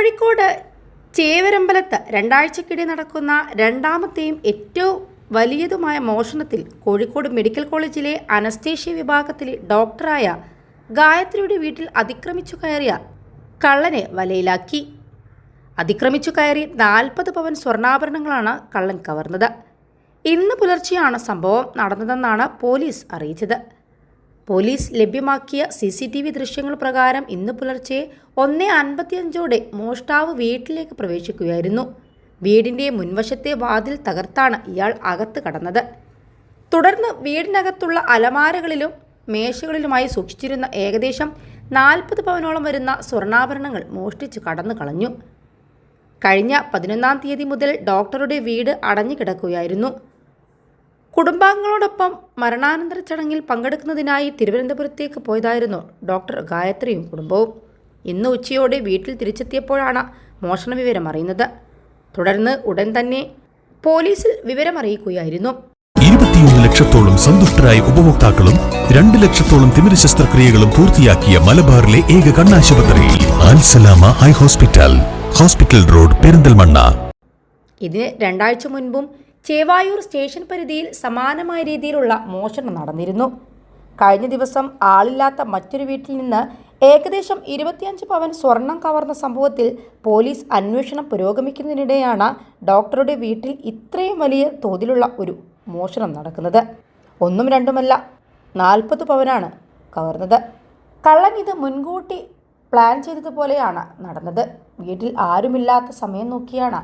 കോഴിക്കോട് ചേവരമ്പലത്ത് രണ്ടാഴ്ചക്കിടെ നടക്കുന്ന രണ്ടാമത്തെയും ഏറ്റവും വലിയതുമായ മോഷണത്തിൽ കോഴിക്കോട് മെഡിക്കൽ കോളേജിലെ അനസ്തേഷ്യ വിഭാഗത്തിലെ ഡോക്ടറായ ഗായത്രിയുടെ വീട്ടിൽ അതിക്രമിച്ചു കയറിയ കള്ളനെ വലയിലാക്കി. അതിക്രമിച്ചു കയറി നാൽപ്പത് പവൻ സ്വർണാഭരണങ്ങളാണ് കള്ളൻ കവർന്നത്. ഇന്ന് പുലർച്ചെയാണ് സംഭവം നടന്നതെന്നാണ് പോലീസ് അറിയിച്ചത്. പോലീസ് ലഭ്യമാക്കിയ സി സി ടി വി ദൃശ്യങ്ങൾ പ്രകാരം ഇന്ന് പുലർച്ചെ ഒന്ന് അൻപത്തിയഞ്ചോടെ മോഷ്ടാവ് വീട്ടിലേക്ക് പ്രവേശിക്കുകയായിരുന്നു. വീടിന്റെ മുൻവശത്തെ വാതിൽ തകർത്താണ് ഇയാൾ അകത്ത് കടന്നത്. തുടർന്ന് വീടിനകത്തുള്ള അലമാരകളിലും മേശകളിലുമായി സൂക്ഷിച്ചിരുന്ന ഏകദേശം നാൽപ്പത് പവനോളം വരുന്ന സ്വർണാഭരണങ്ങൾ മോഷ്ടിച്ച് കടന്നു കളഞ്ഞു. കഴിഞ്ഞ പതിനൊന്നാം തീയതി മുതൽ ഡോക്ടറുടെ വീട് അടഞ്ഞു കിടക്കുകയായിരുന്നു. കുടുംബാംഗങ്ങളോടൊപ്പം മരണാനന്തര ചടങ്ങിൽ പങ്കെടുക്കുന്നതിനായി തിരുവനന്തപുരത്തേക്ക് പോയതായിരുന്നു ഡോക്ടർ ഗായത്രിയും കുടുംബവും. ഇന്ന് ഉച്ചയോടെ വീട്ടിൽ തിരിച്ചെത്തിയപ്പോഴാണ് മോഷണ വിവരം അറിയുന്നത്. തുടർന്ന് ഉടൻ തന്നെ പോലീസിൽ വിവരമറിയിക്കുകയായിരുന്നു ഇരുപത്തിയൊന്ന് ലക്ഷത്തോളം സന്തുഷ്ടരായ ഉപഭോക്താക്കളും രണ്ട് ലക്ഷത്തോളം തിമിര ശസ്ത്രക്രിയകളും പൂർത്തിയാക്കിയ മലബാറിലെ ഏക കണ്ണാശുപത്രി Al Salama eye hospital hospital road Perinthalmanna. ഇതിന് രണ്ടാഴ്ച മുൻപും ചേവായൂർ സ്റ്റേഷൻ പരിധിയിൽ സമാനമായ രീതിയിലുള്ള മോഷണം നടന്നിരുന്നു. കഴിഞ്ഞ ദിവസം ആളില്ലാത്ത മറ്റൊരു വീട്ടിൽ നിന്ന് ഏകദേശം ഇരുപത്തിയഞ്ച് പവൻ സ്വർണം കവർന്ന സംഭവത്തിൽ പോലീസ് അന്വേഷണം പുരോഗമിക്കുന്നതിനിടെയാണ് ഡോക്ടറുടെ വീട്ടിൽ ഇത്രയും വലിയ തോതിലുള്ള ഒരു മോഷണം നടക്കുന്നത്. ഒന്നും രണ്ടുമല്ല നാൽപ്പത് പവനാണ് കവർന്നത്. കള്ളൻ ഇത് മുൻകൂട്ടി പ്ലാൻ ചെയ്തതുപോലെയാണ് നടന്നത്. വീട്ടിൽ ആരുമില്ലാത്ത സമയം നോക്കിയാണ്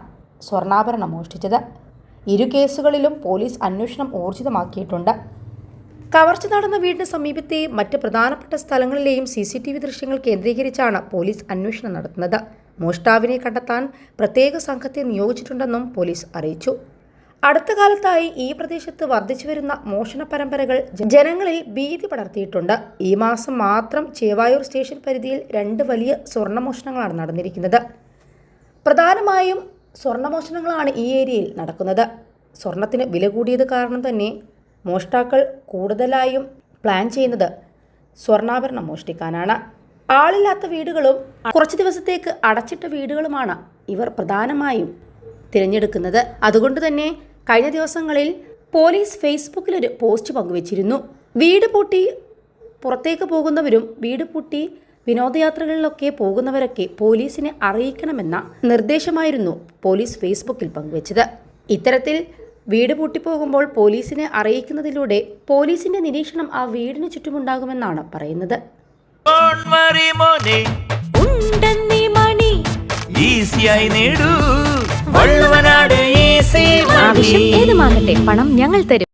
സ്വർണാഭരണം മോഷ്ടിച്ചത്. ഇരു കേസുകളിലും പോലീസ് അന്വേഷണം ഊർജിതമാക്കിയിട്ടുണ്ട്. കവർച്ച നടന്ന വീടിന് സമീപത്തെ മറ്റ് പ്രധാനപ്പെട്ട സ്ഥലങ്ങളിലെയും സി സി ടി വി ദൃശ്യങ്ങൾ കേന്ദ്രീകരിച്ചാണ് പോലീസ് അന്വേഷണം നടത്തുന്നത്. മോഷ്ടാവിനെ കണ്ടെത്താൻ പ്രത്യേക സംഘത്തെ നിയോഗിച്ചിട്ടുണ്ടെന്നും പോലീസ് അറിയിച്ചു. അടുത്ത കാലത്തായി ഈ പ്രദേശത്ത് വർദ്ധിച്ചു വരുന്ന മോഷണ പരമ്പരകൾ ജനങ്ങളിൽ ഭീതി പടർത്തിയിട്ടുണ്ട്. ഈ മാസം മാത്രം ചേവായൂർ സ്റ്റേഷൻ പരിധിയിൽ രണ്ട് വലിയ സ്വർണമോഷണങ്ങളാണ് നടന്നിരിക്കുന്നത്. പ്രധാനമായും സ്വർണമോഷണങ്ങളാണ് ഈ ഏരിയയിൽ നടക്കുന്നത്. സ്വർണത്തിന് വില കൂടിയത് കാരണം തന്നെ മോഷ്ടാക്കൾ കൂടുതലായും പ്ലാൻ ചെയ്യുന്നത് സ്വർണാഭരണം മോഷ്ടിക്കാനാണ്. ആളില്ലാത്ത വീടുകളും കുറച്ച് ദിവസത്തേക്ക് അടച്ചിട്ട വീടുകളുമാണ് ഇവർ പ്രധാനമായും തിരഞ്ഞെടുക്കുന്നത്. അതുകൊണ്ട് തന്നെ കഴിഞ്ഞ ദിവസങ്ങളിൽ പോലീസ് ഫേസ്ബുക്കിൽ ഒരു പോസ്റ്റ് പങ്കുവച്ചിരുന്നു. വീട് പൂട്ടി പുറത്തേക്ക് പോകുന്നവരും വീട് പൂട്ടി വിനോദയാത്രകളിലൊക്കെ പോകുന്നവരൊക്കെ പോലീസിനെ അറിയിക്കണമെന്ന നിർദ്ദേശമായിരുന്നു പോലീസ് ഫേസ്ബുക്കിൽ പങ്കുവച്ചത്. ഇത്തരത്തിൽ വീട് പൂട്ടിപ്പോകുമ്പോൾ പോലീസിനെ അറിയിക്കുന്നതിലൂടെ പോലീസിന്റെ നിരീക്ഷണം ആ വീടിന് ചുറ്റുമുണ്ടാകുമെന്നാണ് പറയുന്നത്. Don't worry, മോനെ. ഉണ്ടെന്നീ മണി. ഈസിയായി നേടൂ. വള്ളുവനാട് ഈസി ആവശ്യം ഏതുമാകട്ടെ പണം ഞങ്ങൾ തരും.